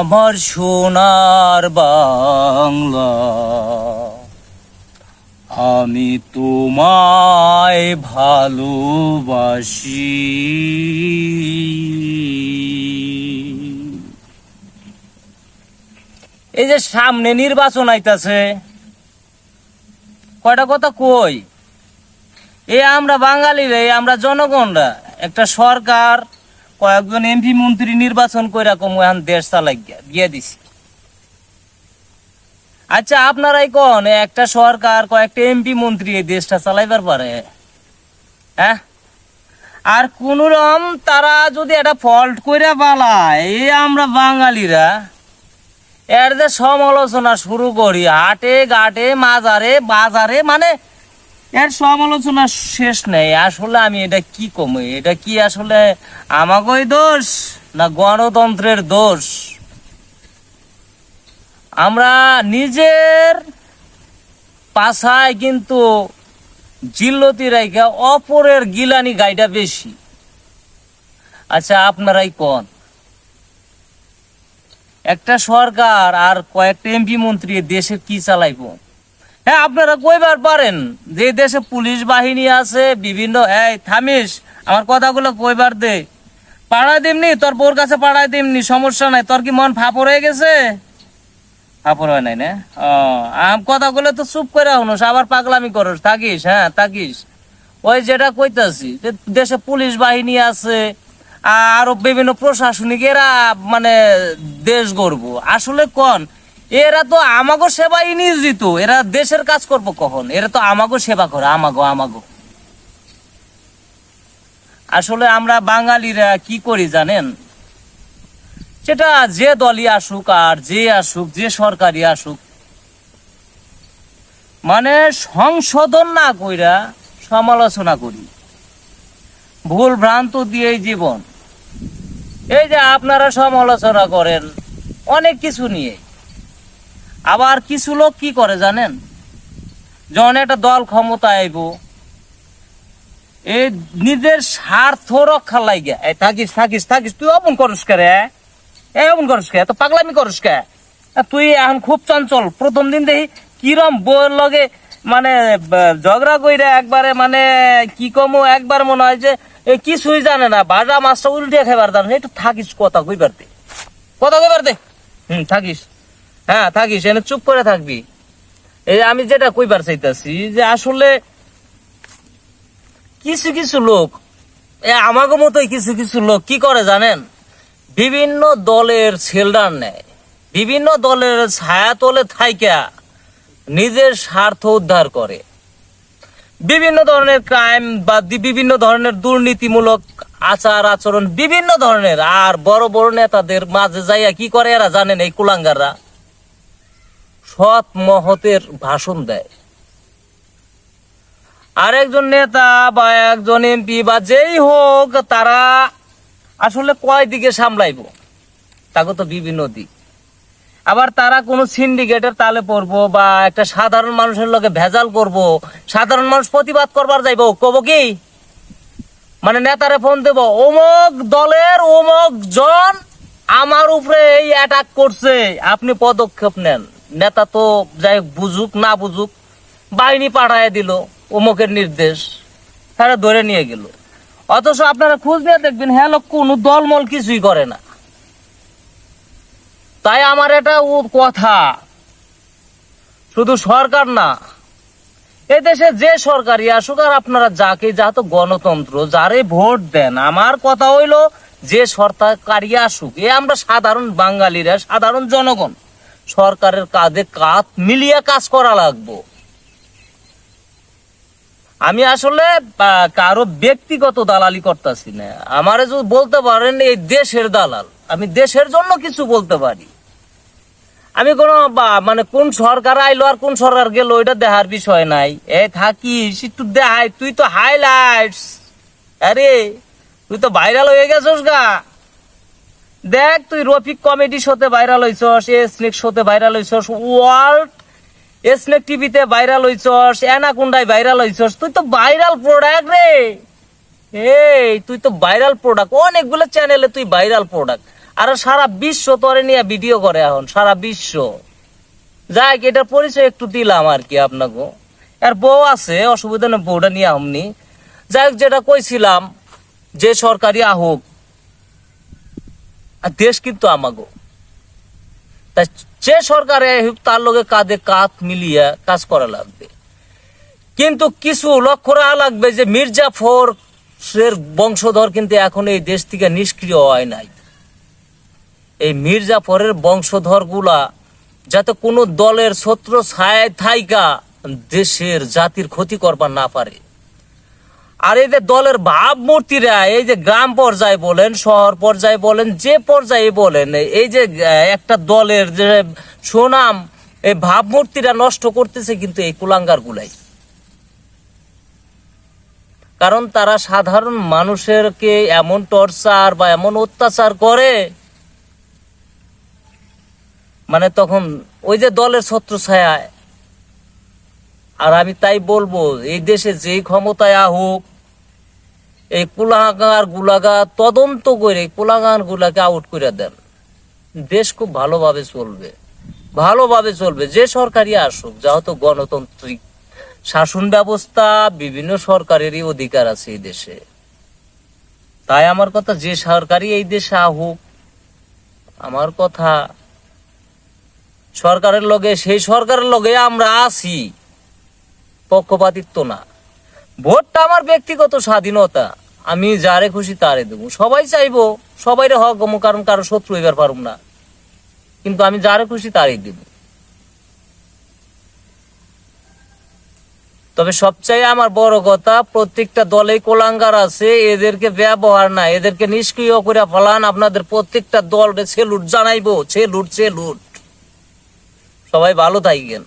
আমার সোনার বাংলা। আমি তোমায় ভালোবাসি। এই যে সামনে নির্বাচন আইতাছে, কয়টা কথা কই? এ আমরা বাঙালিরা আমরা জনগণরা, একটা সরকার কয়েকজন এমপি মন্ত্রী নির্বাচন কইরা কম, এখন দেশ চালাই গিয়া- দিছি। আচ্ছা আপনারাই কোন, একটা সরকার, কয়েকটা এমপি মন্ত্রী এই দেশটা চালাইবার পারে? হ্যাঁ? আর কোন রকম তারা যদি একটা ফল্ট কইরা পালায় এই আমরা বাঙালিরা, এর যে সমালোচনা শুরু করি, হাটে ঘাটে, মাজারে, বাজারে মানে এর সমালোচনা শেষ নেই। আসলে আমি এটা কি কমে? এটা কি আসলে আমাকেই দোষ না গণতন্ত্রের দোষ? আমরা নিজের পাশায় কিন্তু জিল্লতি রাইখা অপরের গিলানি গাইটা বেশি। আচ্ছা আপনারাই কন? একটা সরকার আর কয়েকটা এমপি মন্ত্রী এ দেশে কি চালাইব? হ্যাঁ আপনারা কইবার পারেন। যে দেশে পুলিশ বাহিনী আছে, বিভিন্ন, এই, থামিস, আমার কথাগুলো কইবার দে। পাড়ায় দিমনি, তোর বোর কাছে পাড়ায় দিমনি, সমস্যা নাই। তোর কি মন ফাপড় হয়ে গেছে? ফাপড় হয় নাই না? ও, আম কথাগুলো তো চুপ করে হনুস আবার পাগলামি করস। থাকিস হ্যাঁ থাকিস। ওই যেটা কইতাছি, যে দেশে পুলিশ বাহিনী আছে আরও বিভিন্ন প্রশাসনিক এরা মানে দেশ গর্ব আসলে কোন? এরা তো আমাগো সেবাই নিয়োজিত। এরা দেশের কাজ করব কখন? এরা তো আমাগো সেবা করে, আমাগো আমাগো। আসলে আমরা বাঙালিরা কি করি জানেন? সেটা যে দলই আসুক আর যে আসুক, যে সরকারি আসুক মানে সংশোধন না কইরা সমালোচনা করি। ভুল ভ্রান্ত দিয়ে জীবন। এই যে আপনারা সমালোচনা করেন, অনেক কিছু নিয়ে। আবার কিছু লোক কি করে জানেন? যখন একটা দল ক্ষমতা আইব, এই নিজের স্বার্থ রক্ষা লাগিয়া এই থাকিস থাকিস থাকিস, তুই অপন করস কে রে? অপন করস কে? তো পাগলামি করস কে? তুই এখন খুব চঞ্চল। প্রথম দিন দেখি কিরম বউয়ের লগে মানে ঝগড়া কইরা একবারে মানে কি কমো, একবার মনে হয় যে কিছুই জানে না, ভাজা মাছটা উল্টে খাইবার না। একটু থাকিস, কথা কইবার দে। কথা কইবার দে। হুম, থাকিস। হ্যাঁ থাকিস এনে চুপ করে থাকবি। এই আমি যেটা কইবার চাইতাছি যে আসলে কিছু কিছু লোক আমাকে মতোই কিছু কিছু লোক কি করে জানেন? বিভিন্ন দলের ছেলডার নেয়। বিভিন্ন দলের ছায়া তলে থাইকা নিজের স্বার্থ উদ্ধার করে। বিভিন্ন ধরনের ক্রাইম বা বিভিন্ন ধরনের দুর্নীতিমূলক আচার আচরণ, বিভিন্ন ধরনের। আর বড় বড় নেতাদের মাঝে যাইয়া কি করে এরা জানেন এই কুলাঙ্গাররা? সৎ মহতের ভাষণ দেয়। আরেকজন নেতা বা একজন এমপি বা যেই হোক, তারা আসলে কয় দিকে সামলাইব? তাকে তো বিভিন্ন দিক। আবার তারা কোনো সিন্ডিকেটের তালে পড়ব বা একটা সাধারণ মানুষের লগে ভেজাল করব, সাধারণ মানুষ প্রতিবাদ করবার যাইব, কব কি? মানে নেতারে ফোন দেব, অমুক দলের অমুক জন আমার উপরে এই অ্যাটাক করছে, আপনি পদক্ষেপ নেন। নেতা তো যাই বুঝুক, না বুঝুক, বাহিনী পাঠায় দিল, অমুকের নির্দেশ, তারা ধরে নিয়ে গেল। অথচ আপনারা খোঁজ নিয়ে দেখবেন হ্যাঁ লোক, কোনো দলমল কিছুই করে না। তাই আমার এটা ও- কথা। শুধু সরকার না এ দেশে যে সরকারি আসুক, আর আপনারা যাকে, যা তো গণতন্ত্র, যারে ভোট দেন, আমার কথা হইল, যে সরকারি আসুক, এ আমরা সাধারণ বাঙালিরা, সাধারণ জনগণ। সরকারের কাজে কাজ মিলিয়ে কাজ করা লাগবো। আমি আসলে কারও ব্যক্তিগত দালালি করতেছি না। আমারে যদি বলতে পারেন, এই দেশের দালাল। আমি দেশের জন্য কিছু বলতে পারি। আমি কোনো মানে কোন সরকার আইলো আর কোন সরকার গেল ওইটা দেখার বিষয় নাই। এ থাকিস, একটু দেখাই, তুই তো হাইলাইটস আরে, তুই তো ভাইরাল হয়ে গেছস গা। দেখ, তুই রফিক কমেডি শোতে ভাইরাল হইছস, এ স্নেক শোতে ভাইরাল হইছস ওয়ার্ল্ড স্নেক টিভিতে ভাইরাল হইছস, অ্যানাকুন্ডায় ভাইরাল হইছস, তুই তো ভাইরাল প্রোডাক্ট রে। এই, তুই তো ভাইরাল প্রোডাক্ট অনেকগুলো চ্যানেলে তুই ভাইরাল প্রোডাক্ট আর সারা বিশ্ব তরে নিয়ে ভিডিও করে এখন, সারা বিশ্ব। যাই এটার পরিচয় একটু দিলাম আর কি আপনাকে। আর বউ আছে, অসুবিধা নেই, বউটা নিয়ে আমনি যাই হোক, যেটা কইছিলাম, যে সরকারি আহুক আর দেশ কিন্তু আমাগো। তাই যে সরকারে তার লগে কাঁধে কাঁধ মিলিয়ে কাজ করা লাগবে। কিন্তু কিছু লক্ষ্য রাখা লাগবে যে মির্জাফর এর বংশধর কিন্তু এখন এই দেশ থেকে নিষ্ক্রিয় হয় নাই। এই মির্জাফরের বংশধরগুলা যাতে কোনো দলের ছত্র ছায় থাইকা দেশের জাতির ক্ষতি করবার না পারে। আর এই যে দলের ভাবমূর্তিরা এই যে গ্রাম পর্যায়ে বলেন, শহর পর্যায়ে বলেন, যে পর্যায়ে বলেন, এই যে একটা দলের যে সুনাম, এই ভাবমূর্তিরা নষ্ট করতেছে কিন্তু এই কুলাঙ্গার গুলাই কারণ তারা সাধারণ মানুষেরকে এমন টর্চার বা এমন অত্যাচার করে মানে তখন ওই যে দলের ছত্র ছায়ায় আর আমি তাই বলব, এই দেশে যেই ক্ষমতায় আহুক, এই কুলাগার গুলাগা তদন্ত করে কুলাগার গুলাকে আউট করে দেন। দেশ খুব ভালোভাবে চলবে ভালোভাবে চলবে, যে সরকারি আসুক, যেহেতু গণতান্ত্রিক শাসন ব্যবস্থা, বিভিন্ন সরকারেরই অধিকার আছে এই দেশে। তাই আমার কথা, যে সরকারি এই দেশে আহুক, আমার কথা, সরকারের লগে, সেই সরকারের লগে আমরা আছি। পক্ষপাতিত্ব না। ভোটটা আমার ব্যক্তিগত স্বাধীনতা। আমি যারে খুশি তারে দেবো। সবাই চাইব, সবাইরে হক গমো কারণ কারও শত্রু এবার পারুম না। কিন্তু আমি যারে খুশি তারই দেব। তবে সবচাইতে আমার বড় কথা, প্রত্যেকটা দলে কোলাঙ্গার আছে, এদেরকে ব্যবহার না। এদেরকে নিষ্ক্রিয় করে ফেলান আপনাদের প্রত্যেকটা দল সেলুট জানাইবো। সেলুট সেলুট সবাই ভালো থাকবেন